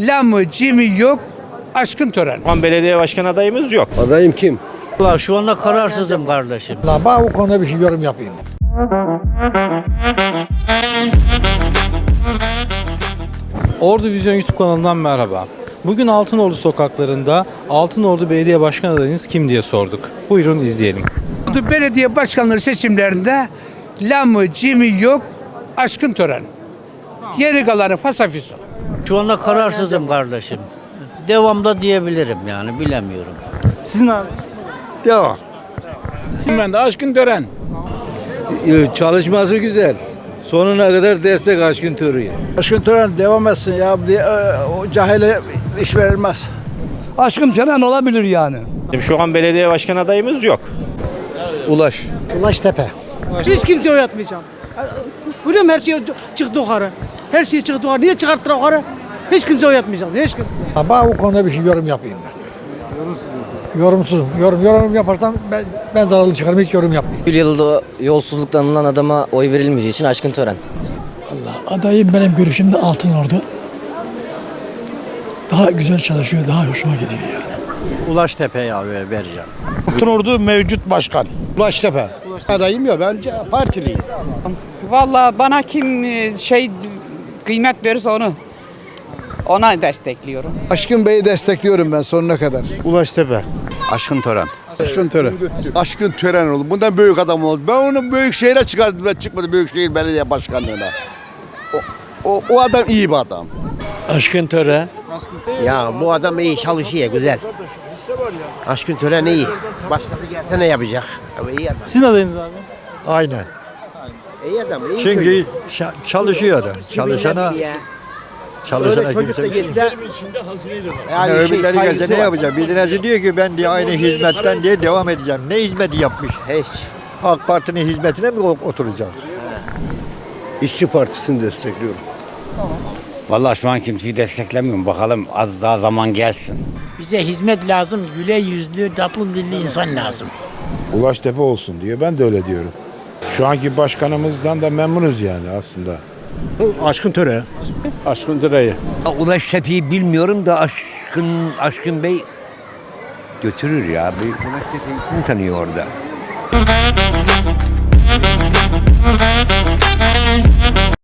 Lamı, cimi yok, aşkın tören. Şu an belediye başkan adayımız yok. Adayım kim? Valla şu anda kararsızım kardeşim. La ben bu konuda bir şey yorum yapayım. Ordu Vizyon YouTube kanalından merhaba. Bugün Altınordu sokaklarında Altınordu Belediye Başkan adayınız kim diye sorduk. Buyurun izleyelim. Bu Belediye başkanları seçimlerinde lamı, cimi yok, aşkın tören. Geri kalanı fasafiso. Şu anda kararsızım kardeşim. Devamda diyebilirim yani bilemiyorum. Sizin abi? Devam. Ben de aşkın tören. Çalışması güzel. Sonuna kadar destek aşkın törü. Aşkın tören devam etsin ya. O cahile iş verilmez. Aşkın tören olabilir yani. Şu an belediye başkan adayımız yok. Ulaş. Ulaştepe. Hiç kimseye oy atmayacağım. Biliyorum her şey çıktı yukarı. Her şey çıktı. Niye çıkarttılar yukarı? Hiç kimseye oy atmayacağım. Hiç kimse. Ben bu konuda bir şey yorum yapayım ben. Yorumsuzum. Yorum, yorum yaparsam ben, ben zararlı çıkarım hiç yorum yapmayayım. Bir yılda yolsuzluktan anılan adama oy verilmeyeceği için aşkın tören. Adayım benim görüşümde Altın Ordu. Daha güzel çalışıyor, daha hoşuma gidiyor yani. Ulaştepe'ye ver- vereceğim. Ordu mevcut başkan. Ulaştepe. Adayım ya ben partiliyim. Vallahi bana kim e, şey kıymet verirse onu ona destekliyorum. Aşkın Bey'i destekliyorum ben sonuna kadar. Ulaştepe. Aşkın tören. Aşkın tören. Aşkın tören oldu. Bundan büyük adam oldu. Ben onu büyük şehire çıkardım. Ben çıkmadı Büyükşehir Belediye Başkanlığı'na. O, o, o adam iyi bir adam. Aşkın töre. Ya bu adam iyi çalışıyor güzel. Aşkın tören iyi. Başkası gelse ne yapacak? Ama iyi adam. Sizin adayınız abi? Aynen. İyi adam. iyi çocuk. Çünkü çalışıyor da. Çalışana, Ya. çalışana Öyle çocuk da kimse... gelse. Yani Yani şey, öbürleri gelse saygısı ne var. yapacak? Birisi diyor ki ben diye aynı hizmetten diye devam edeceğim. Ne hizmeti yapmış? Hiç. AK Parti'nin hizmetine mi oturacak? İşçi Partisi'ni destekliyorum. Vallahi şu an kimseyi desteklemiyorum. Bakalım az daha zaman gelsin. Bize hizmet lazım. Güle yüzlü, tatlı dilli insan lazım. Ulaştepe olsun diyor. Ben de öyle diyorum. Şu anki başkanımızdan da memnunuz yani aslında. Aşkın töre. Aşkın töreyi. Ulaş Tepe'yi bilmiyorum da Aşkın Aşkın Bey götürür ya. Bir Ulaş Tepe'yi kim tanıyor orada?